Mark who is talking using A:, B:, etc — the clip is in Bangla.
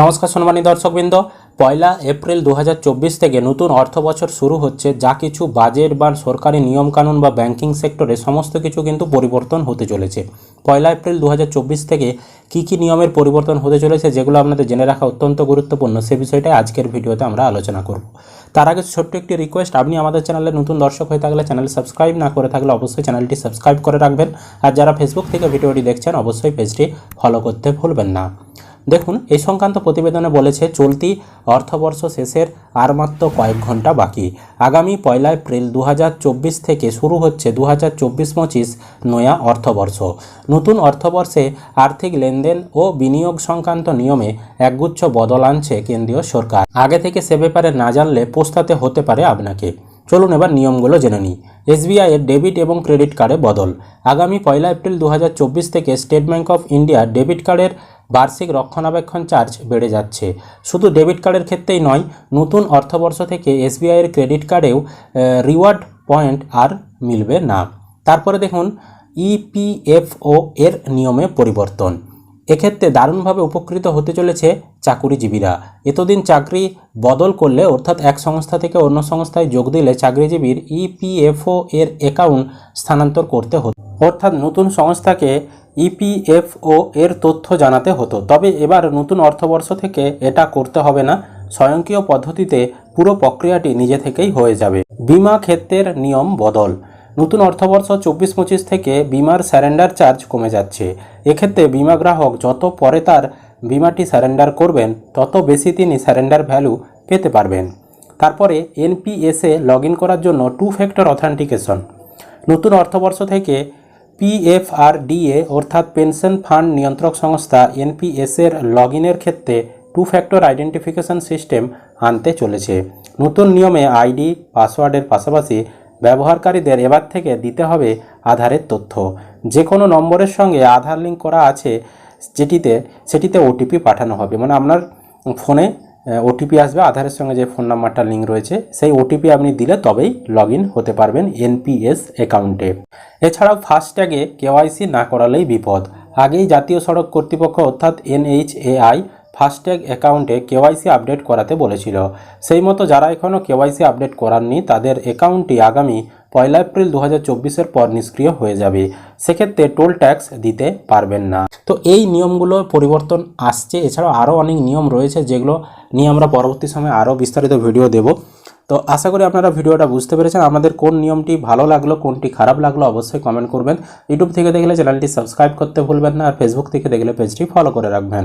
A: নমস্কার সম্মানী দর্শকবৃন্দ। পয়লা এপ্রিল দু হাজার চব্বিশ থেকে নতুন অর্থ বছর শুরু হচ্ছে। যা কিছু বাজেট বা সরকারি নিয়মকানুন বা ব্যাংকিং সেক্টরে সমস্ত কিছু কিন্তু পরিবর্তন হতে চলেছে। পয়লা এপ্রিল দু হাজার চব্বিশ থেকে কী কী নিয়মের পরিবর্তন হতে চলেছে যেগুলো আপনাদের জেনে রাখা অত্যন্ত গুরুত্বপূর্ণ। সে বিষয়টাই আজকের ভিডিওতে আমরা আলোচনা করব। তার আগে ছোট্ট একটি রিকোয়েস্ট আপনি আমাদের চ্যানেলে নতুন দর্শক হয়ে থাকলে চ্যানেল সাবস্ক্রাইব না করে থাকলে অবশ্যই চ্যানেলটি সাবস্ক্রাইব করে রাখবেন। আর যারা ফেসবুক থেকে ভিডিওটি দেখছেন, অবশ্যই পেজটি ফলো করতে ভুলবেন না। দেখুন, এই সংক্রান্ত প্রতিবেদনে বলেছে, চলতি অর্থবর্ষ শেষের আর মাত্র কয়েক ঘণ্টা বাকি। আগামী পয়লা এপ্রিল দু হাজার চব্বিশ থেকে শুরু হচ্ছে দু হাজার চব্বিশ পঁচিশ নয়া অর্থবর্ষ। নতুন অর্থবর্ষে আর্থিক লেনদেন ও বিনিয়োগ সংক্রান্ত নিয়মে একগুচ্ছ বদল আনছে কেন্দ্রীয় সরকার। আগে থেকে সে ব্যাপারে না জানলে পোস্তাতে হতে পারে আপনাকে। চলুন এবার নিয়মগুলো জেনে নিই। এসবিআই এর ডেবিট এবং ক্রেডিট কার্ডে বদল। আগামী পয়লা এপ্রিল দু হাজার চব্বিশ থেকে State Bank of India debit কার্ডের বার্ষিক রক্ষণাবেক্ষণ চার্জ বেড়ে যাচ্ছে। শুধু ডেবিট কার্ডের ক্ষেত্রেই নয়, নতুন অর্থবর্ষ থেকে এসবিআই এর ক্রেডিট কার্ডেও রিওয়ার্ড পয়েন্ট আর মিলবে না। তারপরে দেখুন ইপিএফও এর নিয়মে পরিবর্তন। এক্ষেত্রে দারুণভাবে উপকৃত হতে চলেছে চাকুরিজীবীরা। এতদিন চাকরি বদল করলে, অর্থাৎ এক সংস্থা থেকে অন্য সংস্থায় যোগ দিলে চাকরিজীবীর ইপিএফও এর অ্যাকাউন্ট স্থানান্তর করতে হতো। অর্থাৎ নতুন সংস্থাকে ইপিএফও এর তথ্য জানাতে হতো। তবে এবার নতুন অর্থবর্ষ থেকে এটা করতে হবে না। স্বয়ংক্রিয় পদ্ধতিতে পুরো প্রক্রিয়াটি নিজে থেকেই হয়ে যাবে। বিমা ক্ষেত্রের নিয়ম বদল। নতুন অর্থবর্ষ চব্বিশ পঁচিশ থেকে বিমার স্যারেন্ডার চার্জ কমে যাচ্ছে। এক্ষেত্রে বিমা গ্রাহক যত পরে তার বিমাটি স্যারেন্ডার করবেন, তত বেশি তিনি স্যারেন্ডার ভ্যালু পেতে পারবেন। তারপরে এনপিএসে লগ ইন করার জন্য টু ফ্যাক্টর অথেন্টিকেশন। নতুন অর্থবর্ষ থেকে পিএফআরডিএ অর্থাৎ পেনশন ফান্ড নিয়ন্ত্রক সংস্থা এনপিএসের লগ ইনের ক্ষেত্রে টু ফ্যাক্টর আইডেন্টিফিকেশন সিস্টেম আনতে চলেছে। নতুন নিয়মে আইডি, পাসওয়ার্ডের পাশাপাশি ব্যবহারকারীদের এবার থেকে দিতে হবে আধারের তথ্য। যে কোনো নম্বরের সঙ্গে আধার লিঙ্ক করা আছে যেটিতে, সেটিতে ওটিপি পাঠানো হবে। মানে আপনার ফোনে ওটিপি আসবে, আধারের সঙ্গে যে ফোন নাম্বারটা লিঙ্ক রয়েছে, সেই ওটিপি আপনি দিলে তবেই লগ হতে পারবেন এনপিএস অ্যাকাউন্টে এছাড়াও ফাস্ট্যাগে কেওয়াইসি না করালেই বিপদ। আগেই জাতীয় সড়ক কর্তৃপক্ষ অর্থাৎ এনএইচএআই ফাস্ট্যাগ অ্যাকাউন্টে কেওয়াইসি আপডেট করাতে বলেছিল। সেই মতো যারা এখনও কেওয়াইসি আপডেট করাননি, তাদের অ্যাকাউন্টটি আগামী পয়লা এপ্রিল দু হাজার পর নিষ্ক্রিয় হয়ে যাবে। সেক্ষেত্রে টোল ট্যাক্স দিতে পারবেন না। তো এই নিয়মগুলো পরিবর্তন আসছে। এছাড়াও আরও অনেক নিয়ম রয়েছে, যেগুলো নিয়ে আমরা পরবর্তী সময়ে আরও বিস্তারিত ভিডিও দেব। তো আশা করি আপনারা ভিডিওটা বুঝতে পেরেছেন। আমাদের কোন নিয়মটি ভালো লাগল, কোনটি খারাপ লাগল অবশ্যই কমেন্ট করবেন। ইউটিউব থেকে দেখলে চ্যানেলটি সাবস্ক্রাইব করতে ভুলবেন না, আর ফেসবুক থেকে দেখলে পেজটি ফলো করে রাখবেন।